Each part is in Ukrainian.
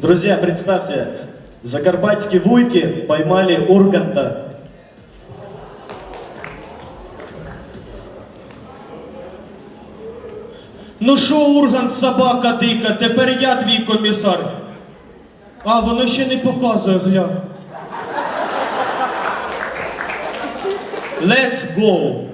Друзья, представьте, закарпатские вуйки поймали Урганта. Ну що, Ургант, собака дика, тепер я твій комісар. А, воно ще не показує, гля. Let's go.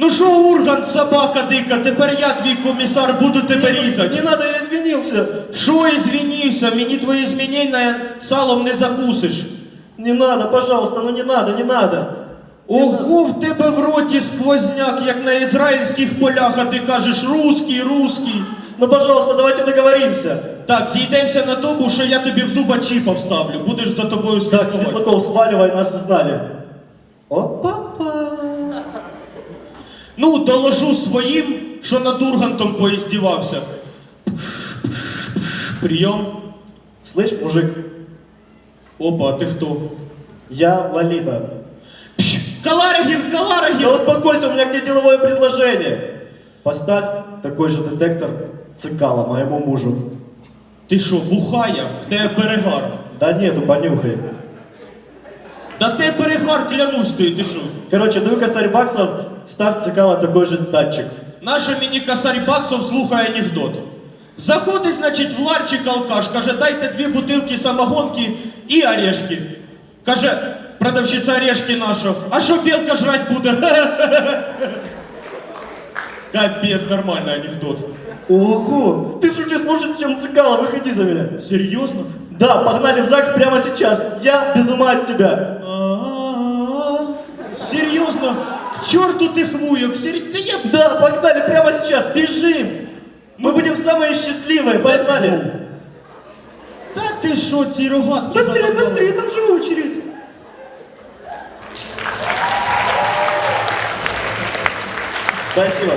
Ну що, Ургант, собака дика, тепер я твій комісар, буду тебе різати. Не надо, я извинился. Що ізвінівся, мені твої змінення салом не закусиш. Не надо, пожалуйста, ну не надо, не надо. Ого, в тебе в роті сквозняк, як на ізраїльських полях, а ти кажеш русський, русський. Ну, пожалуйста, давайте договоримся. Так, зійдемося на тому, що я тобі в зуба чіпа вставлю. Будеш за тобою Так, слідкувати. Светлаков, сваливай, нас узнали. Опа-па. Ну, доложу своїм, що над Ургантом поіздівався. Прийом. Слышь, мужик, Опа, а ти хто? я Лолита. Каларагін, Да Каларагін! успокойся, у меня к тебе деловое предложение. Поставь такой же детектор цикала моему мужу. Ти що, бухая? В тебе перегар. Да нету, понюхай. Да те перегар, клянусь ти, ти що? Короче, даю косарь баксов, ставь цикала такой же датчик. Наша мені косарь баксов слухає анекдот. Заходить, значить, в ларчик алкаш, каже, дайте дві бутилки самогонки і орешки. Каже, продавщиця орешки наша, а що білка жрать буде? Капець, нормальний анекдот. Ого, ты шутишь слушать, чем цикала, выходи за меня. Серйозно? Да, погнали в ЗАГС прямо сейчас. Я без ума от тебя. К чорту тих вуйок, сер- Та я... Да, погнали прямо сейчас, бежим. Мы будем самые счастливые, погнали. Та ти що, ці рогатки? Быстрее, задавали? быстрее, там же очередь. Спасибо.